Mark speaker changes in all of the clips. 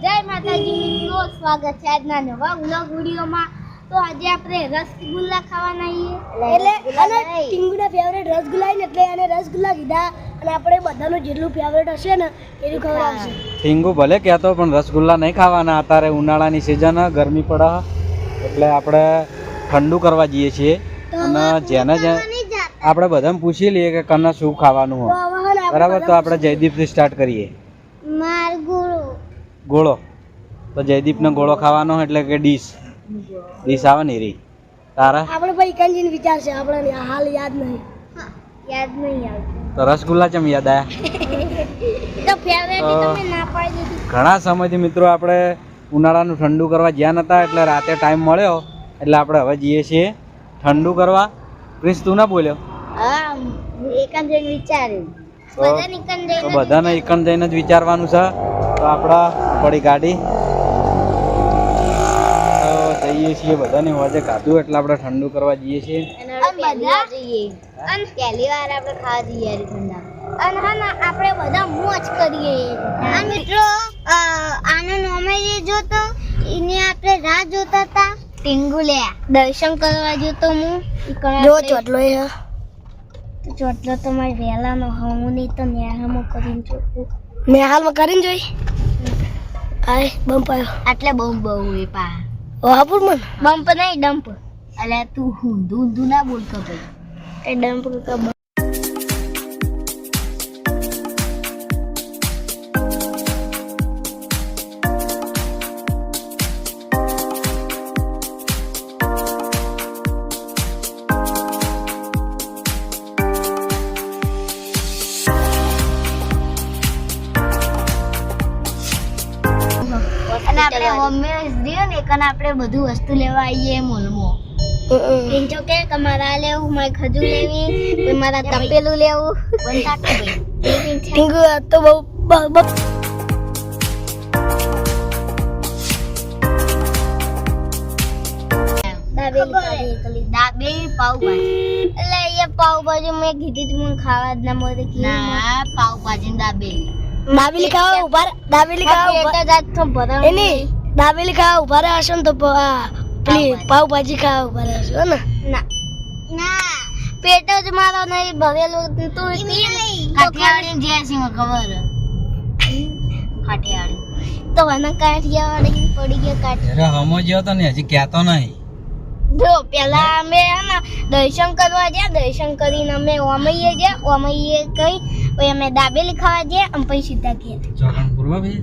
Speaker 1: જય માતાજી મિત્રો સ્વાગત છે આજના નવા વ્લોગ વિડીયોમાં. તો આજે આપણે રસગુલ્લા ખાવાના છીએ.
Speaker 2: એટલે અને ટીંગુના ફેવરેટ રસગુલ્લા એટલે એને રસગુલ્લા કીધા અને આપણે બધાનું જેટલું ફેવરેટ હશે ને એટલું ખવડાવશે
Speaker 3: ટીંગુ ભલે કહેતો પણ રસગુલ્લા નહીં ખાવાના. અત્યારે ઉનાળાની સિઝન ગરમી પડે એટલે આપણે ઠંડુ કરવા જઈએ છીએ. અને જેને જે આપણે બધાને પૂછી લઈએ કે કને શું ખાવાનું હોય. બરાબર? તો આપણે જયદીપથી સ્ટાર્ટ કરીએ.
Speaker 1: મારગુળો
Speaker 3: ગોળો. તો જયદીપને ગોળો ખાવાનો એટલે કે ડીશ. ડીશ આવે ને રી તારા?
Speaker 2: આપણે ભાઈ કંજીન વિચાર છે આપણે હાલ યાદ નહીં.
Speaker 1: યાદ નહીં આવતું.
Speaker 3: તો રસગુલ્લા ચમ યાદ આવ્યા
Speaker 1: તો ફેવરેટ
Speaker 3: તો-
Speaker 1: તમે ના પાડી દીધી.
Speaker 3: ઘણા સમયથી મિત્રો આપણે ઉનાળાનું ઠંડુ કરવા જ્યાં નતા એટલે રાતે ટાઈમ મળ્યો. એટલે આપણે હવે જઈએ છીએ ઠંડુ કરવા. પ્રિન્સ તું ના બોલ્યો? બધાને એકન જઈને જ વિચારવાનું છે. તો આપણા પડી ગાડી. તો જઈએ છીએ બધાની વાજે કાધું એટલે આપણે ઠંડુ કરવા જઈએ છીએ.
Speaker 1: અને બધા જઈએ. અને પહેલી વાર આપણે ખાવા જઈએ ઠંડા. અને હા આપણે બધા મોજ કરીએ. આ મિત્રો આનો નોમે જે જોતો એને આપણે રાહ જોતા હતા ટીંગુલિયા દર્શન કરવા જોતો હું.
Speaker 2: જો ચોટલો
Speaker 1: ચોટલો તો મારે વહેલાનો હું નહીં તો ન્યાહામાં કરીને જોઉં
Speaker 2: મેં હાલમાં કરીને જોઈ. આય બમ્પ આવ્યો.
Speaker 1: આટલે બમ્પ બહુ એ પા.
Speaker 2: વાપુર મન
Speaker 1: બમ્પ નહીં ડમ્પ. અલે તું ઊંધું ઊંધું ના બોલતો ભાઈ. એ ડમ્પ કે આપણે હોમમેડ દઈએ ને કને આપણે બધું વસ્તુ લેવા આવીએ મોલમાં પિંચો કે મારે લેવું મારે ખજૂર લેવી મારા તપેલું લેવું.
Speaker 2: ટીંગુ તો બહુ
Speaker 1: દાબેલી પાવભાજી એટલે એ પાવભાજી મેં કીધી તું મને ખાવા જ ના મળે. પાવભાજી દાબેલી.
Speaker 2: દાબેલી લીખા ઊભા ડાબી ખાવા ઊભા
Speaker 1: જાત તો
Speaker 2: ડાબી લીખા ઊભા રહેશો ને તો પેલી પાવભાજી ખાવા ઊભા રહેશો હે ને?
Speaker 1: ના. ના. પેટ જ મારો નહીં ભરેલું તું કાઠિયાવાડી જે છે મને ખબર કાઠિયાવાડી તો મને કાઠિયાવાડી પડી ગયો કાઠિયાવાડી
Speaker 3: હમો જ્યો તો ને હજી કહેતો નહીં.
Speaker 1: જો પેલા અમે ને દર્શન કરવા ગયા દર્શન કરીને અમે ઓમૈયે ગયા ઓમૈયે કઈ પછી અમે દાબેલી ખાવા ગયા અને પછી સીધા ગયા
Speaker 3: ચોકણ પૂર્વ ભાઈ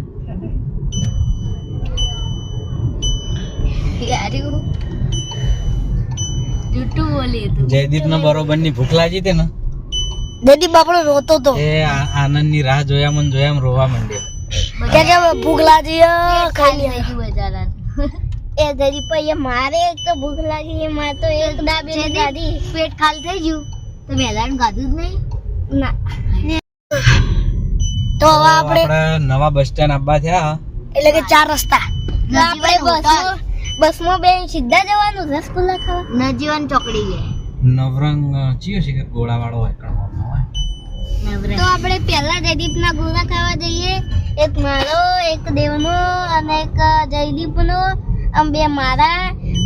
Speaker 1: જૂઠું બોલી તું.
Speaker 3: જયદીપને ભૂખ લાગી હતી ને?
Speaker 2: બાપડો રોતો તો.
Speaker 3: એ રાહ જોયા મને જોયા રોવા માંડ્યો.
Speaker 2: ભૂખ લાગી
Speaker 1: એ દરી પછી મારે એક તો ભૂખ લાગી એ મારે તો એક દાબી દાદી પેટ ખાલી થઈ ગયું તો વહેલાનું ખાધું જ નહીં? ના.
Speaker 2: તો હવે આપણે
Speaker 3: નવા બસ સ્ટેન્ડ આવવા થયા
Speaker 2: એટલે કે ચાર રસ્તા.
Speaker 1: આપણે બસમાં બે સીધા જવાનું રસગુલ્લા ખાવા. નજીવન ચોકડી છે.
Speaker 3: નવરંગ ચિયો છે કે ગોળાવાળો હોય કણવાનો હોય?
Speaker 1: તો આપણે પહેલા જયદીપના ગોળા ખાવા જઈએ. એક મારો એક દેવનો અને એક જયદીપનો અને બે મારા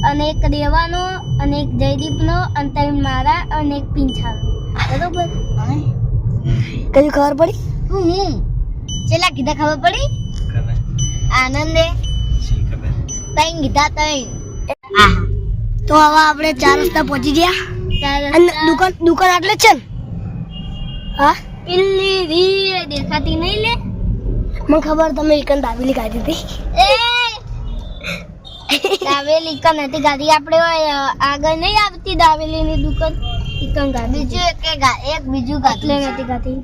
Speaker 1: અને એક દેવાનો અને એક જયદીપનો અને ત્રણ મારા અને એક પિંછાનો. બરોબર?
Speaker 2: કઈ ખબર પડી?
Speaker 1: હું હું? છેલ્લા કીધા ખબર પડી. આનંદે. તઈ કીધા ત્રણ
Speaker 2: તો હવે આપણે ચાર રસ્તા પહોંચી ગયા. અને દુકાન દુકાન આટલે છે ને? હા?
Speaker 1: પેલી રી દેખાતી નહીં લે.
Speaker 2: મને ખબર તમે એકંદ દાબેલી ગાડી હતી.
Speaker 1: એ દાવેલી કન હતી ગાડી. આપણે આગળ નહીં આવતી દાવેલીની દુકાન. ઇકન ગાડી બીજું એક એક બીજું ગાટલે નથી ગાતી.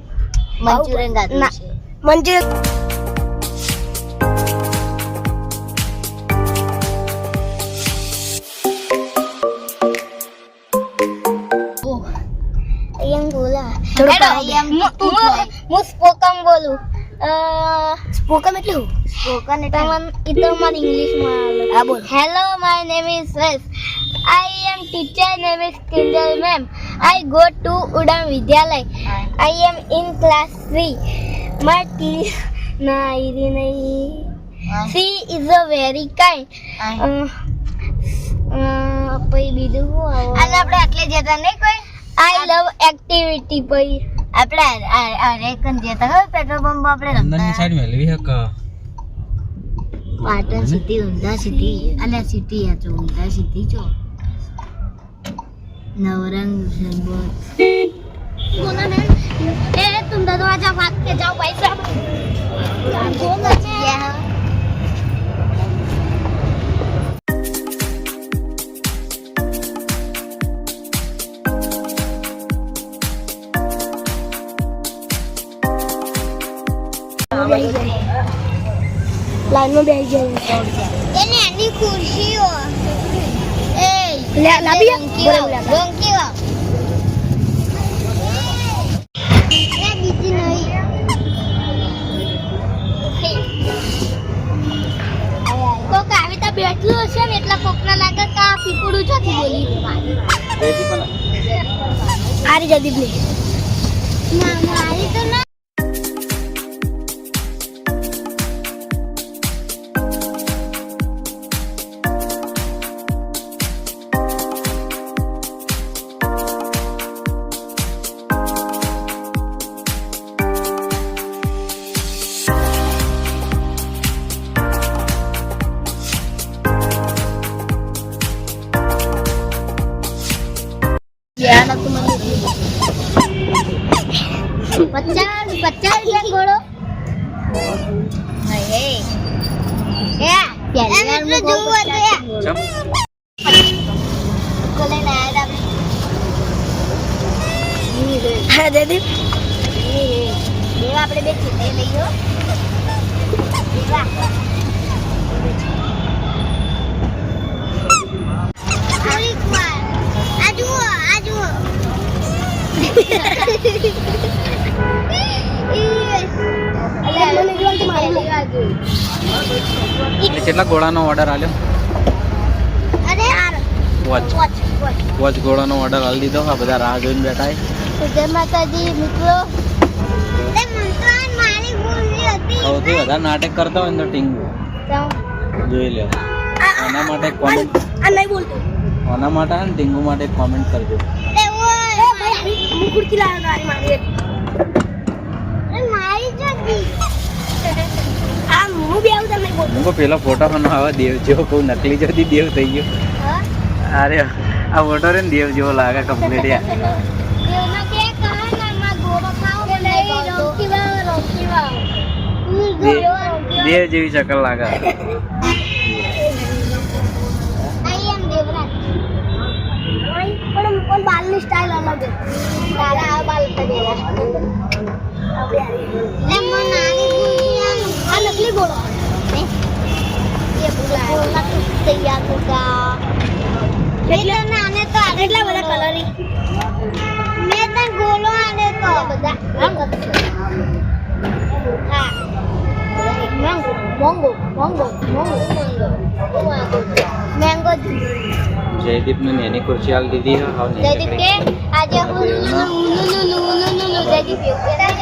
Speaker 1: મંચુરિયન છે.
Speaker 2: મંચુરિયન.
Speaker 1: બોલા. હું- સ્પોકન બોલું.
Speaker 2: સ્પોકન એટલે હું?
Speaker 1: સ્પોકન એટલે એ તો મને ઇંગ્લિશમાં આવે.
Speaker 2: હા બોલ.
Speaker 1: Hello my name is Wes. I am teacher name is Kindle ma'am I go to Udam Vidyalaya I am in class 3. My T ના ઈરી નહીં
Speaker 4: she is a very kind પછી બીજું શું આવે? અને આપણે આટલે જતા નહીં કોઈ? આઈ લવ એક્ટિવિટી પછી આપણે આ રેકન જેતા તો પેટ્રોલ પંપ આપણે
Speaker 3: અંદરની સાઈડ મે હક.
Speaker 4: પાટણ સિટી ઉંધા સિટી અને સિટી આ જો ઉંધા સિટી જો. નવરંગ સરબત કોના મેં એ તુમ દરવાજા ભાગ કે જાઓ ભાઈ
Speaker 2: લાઈનમાં બેસી જાય
Speaker 4: એને એની ખુશીઓ એ
Speaker 2: લે લાવી
Speaker 4: ડોંકી વાવ ડોંકી એ બીજી નહીં કોક આવી તો બેઠલું હશે ને એટલા કોકના લાગે કે આ પીપળું બોલી
Speaker 2: આરી જદી
Speaker 4: ના મારી તો ના. પચાસ પચાસ રૂપિયા ઘોડો
Speaker 2: હા જદી
Speaker 4: આપણે બે ચીતે લઈ હો.
Speaker 3: કેટલા ગોળાનો ઓર્ડર આલ્યો?
Speaker 4: અરે
Speaker 3: વોચ.
Speaker 4: વોચ,
Speaker 3: ગોળાનો ઓર્ડર આલી દીધો. આ બધા રાહ જોઈને બેઠા
Speaker 4: જય માતાજી મિત્રો.
Speaker 3: સૌથી વધારે નાટક કરતા હોય ને તો ટીંગુ જોઈ લે આના માટે કોમેન્ટ
Speaker 2: આ નહીં બોલતો.
Speaker 3: આના માટે અને ટીંગુ માટે કોમેન્ટ કરજો.
Speaker 4: એ ઓય
Speaker 2: ભાઈ હું કુર્તી લાવ્યો મારી
Speaker 4: અરે મારી જતી
Speaker 2: આ હું બી આવું તને નહીં બોલતો
Speaker 3: હું કહું પેલો ફોટો નો આવા દેવ જેવો કહું નકલી જતી દેવ થઈ ગયો
Speaker 4: હા
Speaker 3: અરે આ ફોટો રે ને દેવ જેવો લાગે કમ્પ્લીટ યાર
Speaker 4: દેવના કે કહા ના માં ગોળો ખાઓ કે નહીં રોકી વાવ રોકી વાવ
Speaker 3: દે- દેવ જેવી શકલ લાગે
Speaker 4: આઈ એમ દેવરાજ
Speaker 2: પણ પણ બાલની સ્ટાઇલ અલગ છે
Speaker 4: ડોલા તો
Speaker 2: આ બધા કલરી
Speaker 4: મે તન ગોલો આને તો બધા હા mango mango mango mango mango
Speaker 3: Jaydeep ને નેની ખુરશી દીધી
Speaker 4: જયદીપ કે આજે હું લુલુ જયદીપ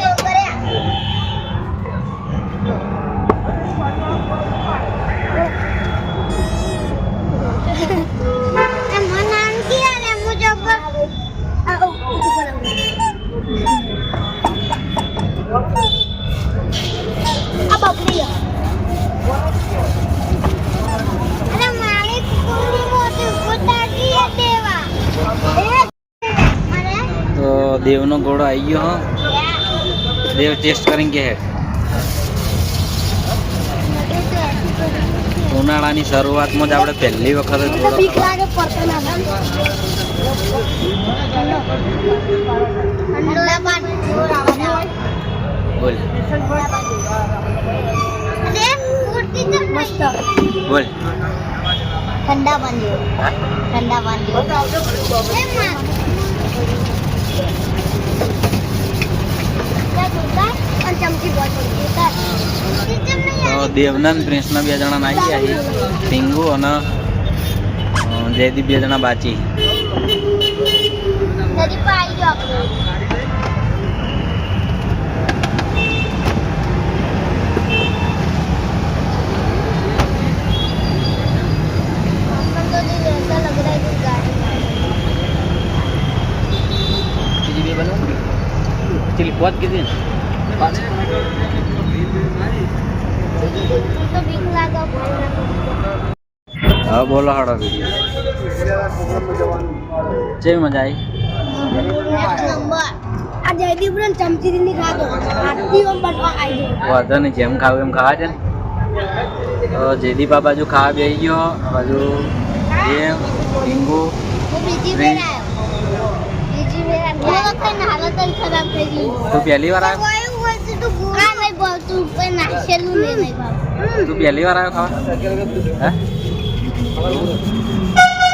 Speaker 3: દેવનો ઘોડો આવી ગયો હો દેવ ટેસ્ટ કરીને કે હે ઉનાળાની શરૂઆતમાં જ આપણે પહેલી વખત
Speaker 4: તો
Speaker 3: દેવનંદ પ્રિન્સના બે જણા નાખી આવી સિંગુ અને જયદીપ બે જણા બાચી
Speaker 2: ચમચી ની? ખાતો હાથથી આમ બનવા આવી? ગયો
Speaker 3: વાંધો નહીં જેમ ખાવું એમ ખાવા છે ને. તો જેદીપ આ બાજુ ખાવા બેસી ગયો બાજુ એમ ડીંગુ તું પહેલી વાર આવ્યો?
Speaker 1: તો
Speaker 3: પહેલી વાર આવ્યો ખાવા?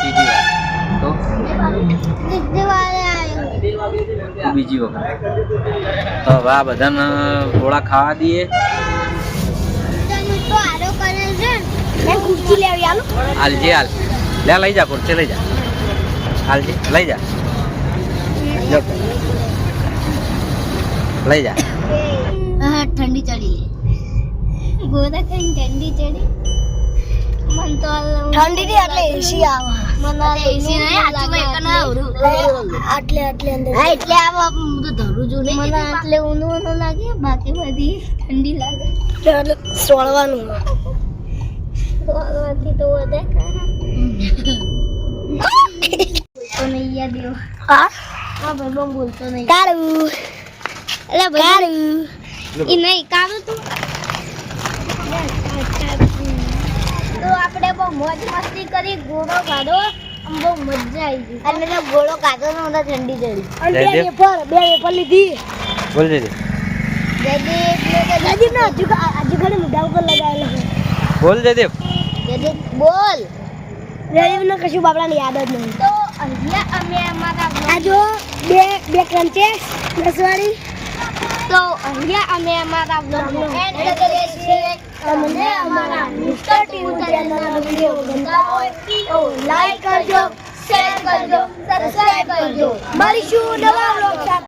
Speaker 1: બીજી
Speaker 3: બીજી વખત. હવે આ બધાને થોડા ખાવા દઈએ. હાલજે હાલ. લે, લઈ જા કુર્ચી લઈ જા. હાલજે લઈ જો. લઈ જા.
Speaker 1: હા ઠંડી ચડી ગોદા કઈ ઠંડી ચડી. મન તો
Speaker 2: ઠંડી થી એટલે એસી આવે.
Speaker 1: મને એસી નહીં આટલું એક ના આવરું
Speaker 2: આટલે. આટલે અંદર.
Speaker 1: હા એટલે આ હું તો ધરું છું નહીં. મને આટલે ઊનું ઊનું લાગે બાકી બધી ઠંડી લાગે.
Speaker 2: એટલે સોળવાનું
Speaker 1: સોળવાથી તો વધે બોલતો નહીં યાદ
Speaker 2: હા? કાળું. કાળું.
Speaker 1: એ નહીં તું? તો આપણે બહુ મોજ મસ્તી કરી ગોળો કાઢો આમ બહુ મજા આવી ગઈ. અને તો ઘોડો કાઢો ને ઠંડી ચડી
Speaker 2: અને બે
Speaker 3: જયદેવ?
Speaker 2: બે વેફર લીધી.
Speaker 3: બોલ જયદીપ
Speaker 1: જયદીપ
Speaker 2: જયદીપ ને હજુ હજુ ઘણી મોઢા ઉપર લગાવેલો છે.
Speaker 3: બોલ જયદીપ
Speaker 1: જયદીપ બોલ.
Speaker 2: જયદીપ ને કશું બાપડાને યાદ જ નહીં.
Speaker 1: અમે અમારા
Speaker 2: આ જો બે બે ક્રમ છે દસવાળી
Speaker 1: તો અહીંયા અમે અમારા બ્લોગનો એન્ડ કરીએ છીએ.
Speaker 2: તમને અમારા મિસ્ટર ટીવી ચેનલના વીડિયો ગમતા હોય તો લાઈક કરજો
Speaker 1: શેર કરજો સબસ્ક્રાઇબ કરજો.
Speaker 2: મળીશું નવા બ્લોગ સાથે.